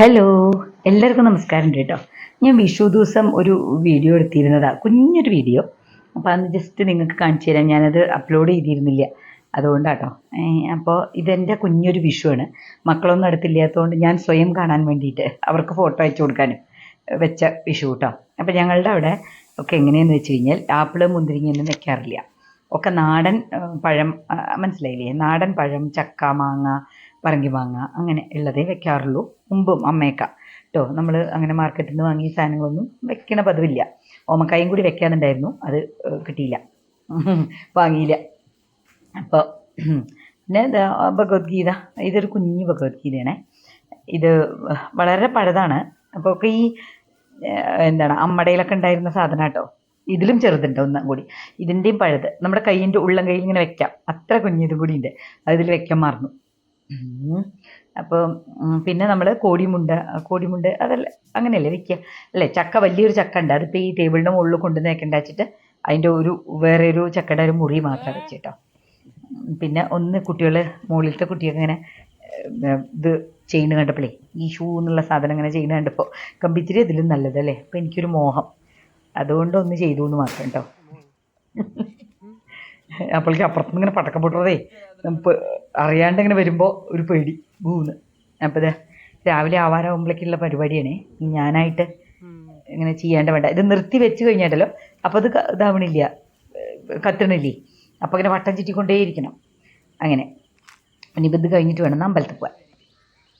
Hello എല്ലാവർക്കും നമസ്കാരം കേട്ടോ ഞാൻ വിഷു ദിവസം ഒരു വീഡിയോ എടുത്തിരുന്നതാ. കുഞ്ഞൊരു വീഡിയോ അപ്പോൾ അന്ന് ജസ്റ്റ് നിങ്ങൾക്ക് കാണിച്ചു തരാം. ഞാനത് അപ്ലോഡ് ചെയ്തിരുന്നില്ല. അതുകൊണ്ടാട്ടോ. അപ്പോൾ ഇതെന്റെ കുഞ്ഞൊരു വിഷു ആണ്. മക്കളൊന്നും അടുത്തില്ലാത്തതുകൊണ്ട് ഞാൻ സ്വയം കാണാൻ വേണ്ടിയിട്ട് അവർക്ക് ഫോട്ടോ അയച്ചു കൊടുക്കാനും വെച്ച വിഷു കേട്ടോ അപ്പോൾ ഞങ്ങളുടെ അവിടെ ഒക്കെ എങ്ങനെയെന്ന് വെച്ച് കഴിഞ്ഞാൽ ആപ്പിൾ മുന്തിരിങ്ങയൊന്നും വെക്കാറില്ല. ഒക്കെ നാടൻ പഴം മനസ്സിലായില്ലേ? നാടൻ പഴം ചക്ക മാങ്ങ പറങ്കി മാങ്ങ അങ്ങനെ ഉള്ളതേ വെക്കാറുള്ളൂ. മുമ്പും അമ്മയൊക്കെ. കേട്ടോ നമ്മൾ അങ്ങനെ മാർക്കറ്റിൽ നിന്ന് വാങ്ങിയ സാധനങ്ങളൊന്നും വെക്കണ പതിവില്ല. ഓമക്കായും കൂടി വെക്കാനുണ്ടായിരുന്നു. അത് കിട്ടിയില്ല. വാങ്ങിയില്ല. അപ്പോൾ പിന്നെ ഭഗവത്ഗീത. ഇതൊരു കുഞ്ഞു ഭഗവത്ഗീതയാണേ. ഇത് വളരെ പഴതാണ്. അപ്പോൾ ഒക്കെ ഈ എന്താണ് അമ്മടയിലൊക്കെ ഉണ്ടായിരുന്ന സാധനം കേട്ടോ ഇതിലും ചെറുതുണ്ട് ഒന്നും കൂടി. ഇതിന്റെയും പഴുത്. നമ്മുടെ കൈയിന്റെ ഉള്ളം കയ്യിൽ ഇങ്ങനെ വെക്കാം. അത്ര കുഞ്ഞിതും കൂടി ഉണ്ട്. അതിൽ വെക്കാൻ മറന്നു. അപ്പോൾ പിന്നെ നമ്മൾ കോടിമുണ്ട് കോടിമുണ്ട് അതല്ല അങ്ങനെയല്ലേ വെക്കുക അല്ലേ ചക്ക വലിയൊരു ചക്ക ഉണ്ട്. അതിപ്പോൾ ഈ ടേബിളിന്റെ മുകളിൽ കൊണ്ടുവന്ന് വെക്കണ്ട വെച്ചിട്ട് അതിന്റെ ഒരു വേറെ ഒരു ചക്കയുടെ ഒരു മുറി മാത്രം വെച്ചിട്ടോ. പിന്നെ ഒന്ന് കുട്ടികൾ മുകളിലത്തെ കുട്ടിയൊക്കെ ഇങ്ങനെ ഇത് ചെയ്യുന്നു കണ്ടപ്പോഴേ ഈ ഷൂ എന്നുള്ള സാധനം ഇങ്ങനെ ചെയ്യുന്ന കണ്ടപ്പോൾ കമ്പിത്തിരി ഇതിലും നല്ലതല്ലേ? അപ്പോൾ എനിക്കൊരു മോഹം. അതുകൊണ്ട് ഒന്ന് ചെയ്തു എന്ന് മാത്രം കേട്ടോ. അപ്പോഴേക്കും അപ്പുറത്തുനിന്ന് ഇങ്ങനെ പടക്കം പൊട്ടുന്നതേ നമുക്ക് അറിയാണ്ട് ഇങ്ങനെ വരുമ്പോൾ ഒരു പേടി. ഭൂന്ന് അപ്പോൾ രാവിലെ ആവാറാകുമ്പോഴേക്കുള്ള പരിപാടിയാണ്. ഞാനായിട്ട് ഇങ്ങനെ ചെയ്യാണ്ട് വേണ്ട. ഇത് നിർത്തി വെച്ച് കഴിഞ്ഞാലോ അപ്പോൾ അത് ഇതാവണില്ല. കത്തണില്ലേ? അപ്പോൾ ഇങ്ങനെ വട്ടം ചുറ്റിക്കൊണ്ടേയിരിക്കണം. അങ്ങനെ. ഇനിയിപ്പോൾ ഇത് കഴിഞ്ഞിട്ട് വേണം അമ്പലത്തിൽ പോകാൻ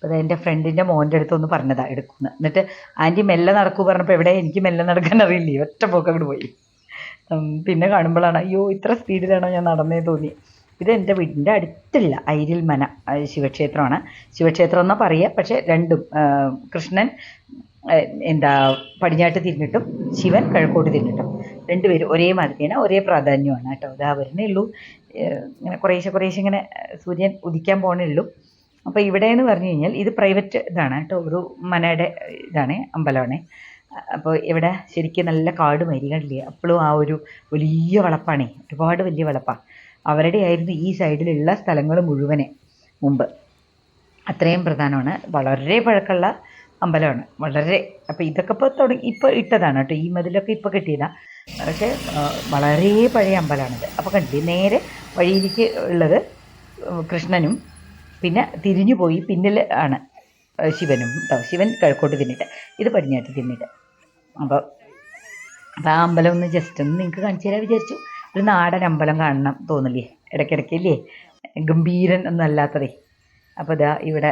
അപ്പോൾ എന്റെ ഫ്രണ്ടിന്റെ മോന്റെ അടുത്ത് ഒന്ന് പറഞ്ഞതാ എടുക്കുന്നത് എന്നിട്ട് ആന്റി മെല്ലെ നടക്കൂ പറഞ്ഞപ്പോൾ എവിടെ എനിക്ക് മെല്ലെ നടക്കാൻ അറിയില്ലേ? ഒറ്റ പോക്ക് അങ്ങോട്ട് പോയി. പിന്നെ കാണുമ്പോഴാണ് അയ്യോ ഇത്ര സ്പീഡിലാണോ ഞാൻ നടന്നേ തോന്നി ഇത് എന്റെ വീടിന്റെ അടുത്തുള്ള ഐരിൽ മന ശിവക്ഷേത്രമാണ്. ശിവക്ഷേത്രം എന്നാ പറയുക പക്ഷേ രണ്ടും കൃഷ്ണൻ എന്താ പടിഞ്ഞാട്ട് തിരിഞ്ഞിട്ടും ശിവൻ കിഴക്കോട്ട് തിരിഞ്ഞിട്ടും രണ്ടുപേരും ഒരേ മാതിരിയാണ് ഒരേ പ്രാധാന്യമാണ് കേട്ടോ. ഇതാ വരുന്നേ ഉള്ളൂ. ഇങ്ങനെ കുറേശ്ശെ കുറേശ്ശെ ഇങ്ങനെ സൂര്യൻ ഉദിക്കാൻ പോകണേ ഉള്ളൂ. അപ്പോൾ ഇവിടെ എന്ന് പറഞ്ഞു കഴിഞ്ഞാൽ ഇത് പ്രൈവറ്റ് ഇതാണ് കേട്ടോ ഒരു മനയുടെ ഇതാണ് അമ്പലമാണ്. അപ്പോൾ ഇവിടെ ശരിക്കും നല്ല കാട് മരികളില്ലേ അപ്പോഴും ആ ഒരു വലിയ വളപ്പാണേ ഒരുപാട് വലിയ വളപ്പാണ് അവരുടെ ആയിരുന്നു ഈ സൈഡിലുള്ള സ്ഥലങ്ങൾ മുഴുവനെ മുമ്പ്. അത്രയും പ്രധാനമാണ്. വളരെ പഴക്കമുള്ള അമ്പലമാണ്. വളരെ അപ്പോൾ ഇതൊക്കെ ഇപ്പോൾ തുടങ്ങി ഇപ്പോൾ ഇട്ടതാണ് കേട്ടോ. ഈ മതിലൊക്കെ ഇപ്പോൾ കിട്ടിയതാണ് പക്ഷേ വളരെ പഴയ അമ്പലമാണിത്. അപ്പോൾ കണ്ടി നേരെ വഴിയിലേക്ക് ഉള്ളത് കൃഷ്ണനും പിന്നെ തിരിഞ്ഞു പോയി പിന്നിൽ ആണ് ശിവനും കേട്ടോ ശിവൻ കിഴക്കോട്ട് തിന്നിട്ട് ഇത് പടിഞ്ഞാട്ട് തിന്നിട്ട്. അപ്പോൾ അപ്പോൾ ആ അമ്പലം ഒന്ന് ജസ്റ്റ് ഒന്ന് നിങ്ങൾക്ക് കാണിച്ചു തരാൻ വിചാരിച്ചു. ഒരു നാടൻ അമ്പലം കാണണം തോന്നില്ലേ ഇടയ്ക്കിടയ്ക്ക് ഇല്ലേ ഗംഭീരൻ എന്നല്ലാത്തതേ. അപ്പോൾ ഇതാ ഇവിടെ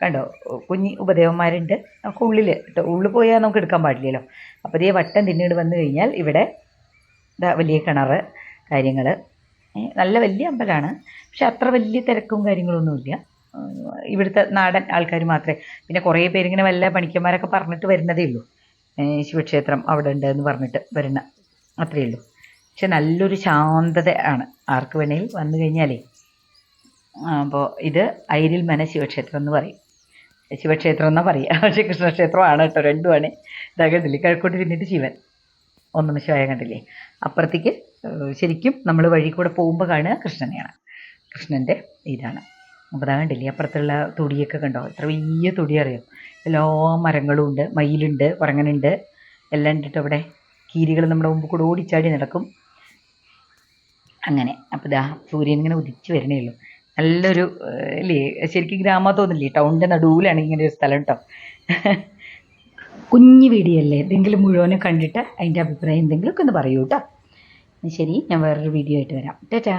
കണ്ടോ കുഞ്ഞി ഉപദേവന്മാരുണ്ട്. നമുക്ക് ഉള്ളിൽ കേട്ടോ ഉള്ളിൽ പോയാൽ നമുക്ക് എടുക്കാൻ പാടില്ലല്ലോ. അപ്പോൾ ഇതേ വട്ടം തിന്നീട് വന്നു കഴിഞ്ഞാൽ ഇവിടെ ഇതാ വലിയ കിണറ് കാര്യങ്ങൾ നല്ല വലിയ അമ്പലമാണ് പക്ഷെ അത്ര വലിയ തിരക്കും കാര്യങ്ങളൊന്നുമില്ല. ഇവിടുത്തെ നാടൻ ആൾക്കാർ മാത്രമേ. പിന്നെ കുറേ പേരിങ്ങനെ വല്ല പണിക്കന്മാരൊക്കെ പറഞ്ഞിട്ട് വരുന്നതേ ഉള്ളൂ. ശിവക്ഷേത്രം അവിടെ ഉണ്ട് എന്ന് പറഞ്ഞിട്ട് വരുന്ന അത്രയേ ഉള്ളൂ. പക്ഷെ നല്ലൊരു ശാന്തത ആണ്. ആർക്ക് വേണേൽ വന്നു കഴിഞ്ഞാലേ. അപ്പോൾ ഇത് ഐരിൽ മന ശിവക്ഷേത്രം എന്ന് പറയും. ശിവക്ഷേത്രം എന്നാ പറയുക പക്ഷേ കൃഷ്ണക്ഷേത്രമാണ് കേട്ടോ രണ്ടുമാണ്. ഇതാ കണ്ടില്ലേ കിഴക്കോട്ട് തിന്നിട്ട് ശിവൻ. ഒന്നും ശിവായ കണ്ടില്ലേ? അപ്പുറത്തേക്ക് ശരിക്കും നമ്മൾ വഴി കൂടെ പോകുമ്പോൾ കാണുക കൃഷ്ണനെയാണ്. കൃഷ്ണന്റെ ഇതാണ്. അപ്പോൾ അതാ കണ്ടില്ലേ അപ്പുറത്തുള്ള തൊടിയൊക്കെ കണ്ടോ? എത്ര വലിയ തൊടി അറിയാം? എല്ലാ മരങ്ങളും ഉണ്ട് മയിലുണ്ട് പറങ്ങനുണ്ട് എല്ലാം ഉണ്ട് അവിടെ കീരികൾ നമ്മുടെ മുമ്പ് കൂടെ ഓടിച്ചാടി നടക്കും. അങ്ങനെ. അപ്പോൾ ദാ സൂര്യൻ ഇങ്ങനെ ഉദിച്ച് വരണേ ഉള്ളൂ. നല്ലൊരു അല്ലേ ശരിക്കും ഗ്രാമം തോന്നില്ലേ ടൗണിന്റെ നടുവിലാണ് ഇങ്ങനെ ഒരു സ്ഥലം കേട്ടോ കുഞ്ഞു വീഡിയോ എന്തെങ്കിലും മുഴുവനും കണ്ടിട്ട് അതിന്റെ അഭിപ്രായം എന്തെങ്കിലുമൊക്കെ ഒന്ന് പറയൂ കേട്ടോ ശരി ഞാൻ വേറൊരു വീഡിയോ ആയിട്ട് വരാം. ടാറ്റാ.